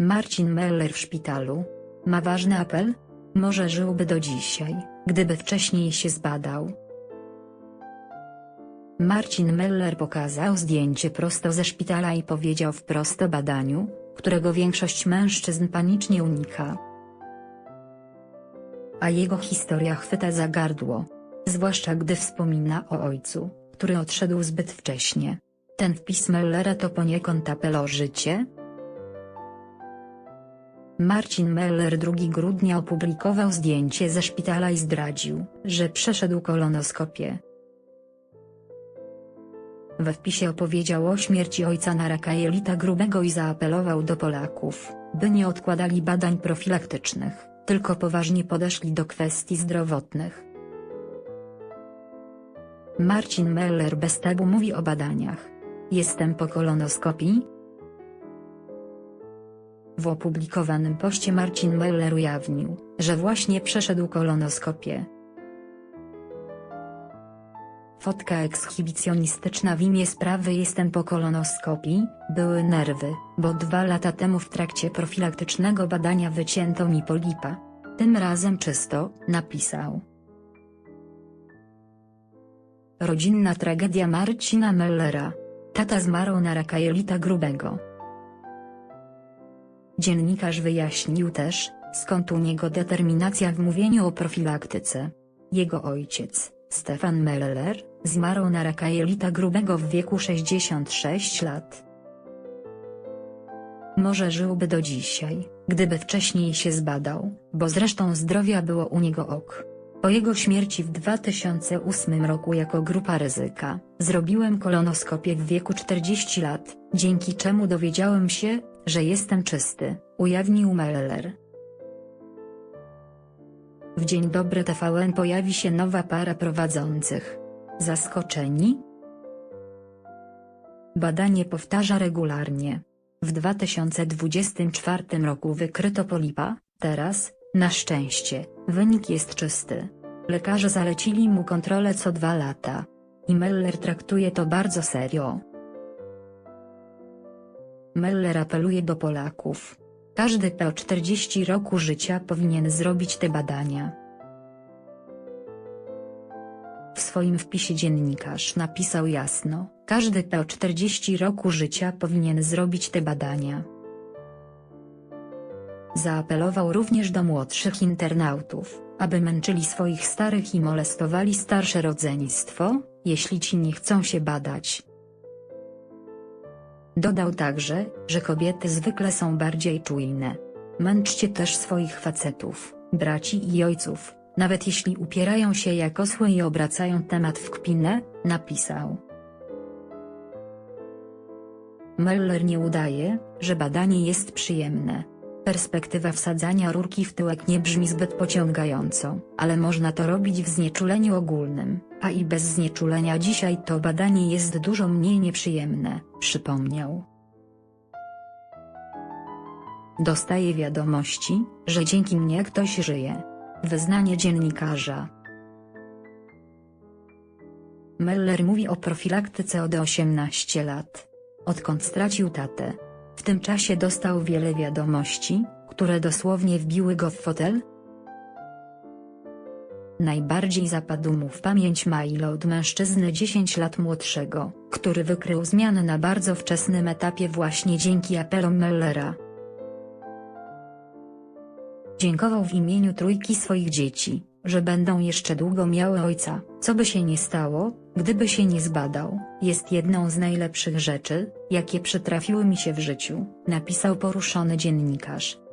Marcin Meller w szpitalu. Ma ważny apel? Może żyłby do dzisiaj, gdyby wcześniej się zbadał. Marcin Meller pokazał zdjęcie prosto ze szpitala i powiedział wprost o badaniu, którego większość mężczyzn panicznie unika. A jego historia chwyta za gardło. Zwłaszcza gdy wspomina o ojcu, który odszedł zbyt wcześnie. Ten wpis Mellera to poniekąd apel o życie, Marcin Meller 2 grudnia opublikował zdjęcie ze szpitala i zdradził, że przeszedł kolonoskopię. We wpisie opowiedział o śmierci ojca na raka jelita grubego i zaapelował do Polaków, by nie odkładali badań profilaktycznych, tylko poważnie podeszli do kwestii zdrowotnych. Marcin Meller bez tabu mówi o badaniach. Jestem po kolonoskopii, w opublikowanym poście Marcin Meller ujawnił, że właśnie przeszedł kolonoskopię. Fotka ekshibicjonistyczna w imię sprawy Jestem po kolonoskopii, były nerwy, bo dwa lata temu w trakcie profilaktycznego badania wycięto mi polipa. Tym razem czysto, napisał. Rodzinna tragedia Marcina Mellera. Tata zmarł na raka jelita grubego. Dziennikarz wyjaśnił też, skąd u niego determinacja w mówieniu o profilaktyce. Jego ojciec, Stefan Meller, zmarł na raka jelita grubego w wieku 66 lat. Może żyłby do dzisiaj, gdyby wcześniej się zbadał, bo zresztą zdrowia było u niego ok. Po jego śmierci w 2008 roku jako grupa ryzyka, zrobiłem kolonoskopię w wieku 40 lat, dzięki czemu dowiedziałem się, że jestem czysty, ujawnił Meller. W Dzień Dobry TVN pojawi się nowa para prowadzących. Zaskoczeni? Badanie powtarza regularnie. W 2024 roku wykryto polipa, teraz, na szczęście, wynik jest czysty. Lekarze zalecili mu kontrolę co dwa lata. I Meller traktuje to bardzo serio. Meller apeluje do Polaków. Każdy po 40 roku życia powinien zrobić te badania. W swoim wpisie dziennikarz napisał jasno, każdy po 40 roku życia powinien zrobić te badania. Zaapelował również do młodszych internautów, aby męczyli swoich starych i molestowali starsze rodzeństwo, jeśli ci nie chcą się badać. Dodał także, że kobiety zwykle są bardziej czujne. Męczcie też swoich facetów, braci i ojców, nawet jeśli upierają się jak osły i obracają temat w kpinę, napisał. Meller nie udaje, że badanie jest przyjemne. Perspektywa wsadzania rurki w tyłek nie brzmi zbyt pociągająco, ale można to robić w znieczuleniu ogólnym, i bez znieczulenia dzisiaj to badanie jest dużo mniej nieprzyjemne, przypomniał. Dostaję wiadomości, że dzięki mnie ktoś żyje. Wyznanie dziennikarza. Meller mówi o profilaktyce od 18 lat. Odkąd stracił tatę, w tym czasie dostał wiele wiadomości, które dosłownie wbiły go w fotel. Najbardziej zapadł mu w pamięć mail od mężczyzny 10 lat młodszego, który wykrył zmiany na bardzo wczesnym etapie właśnie dzięki apelom Mellera. Dziękował w imieniu trójki swoich dzieci, że będą jeszcze długo miały ojca, co by się nie stało, gdyby się nie zbadał, jest jedną z najlepszych rzeczy, jakie przytrafiły mi się w życiu, napisał poruszony dziennikarz.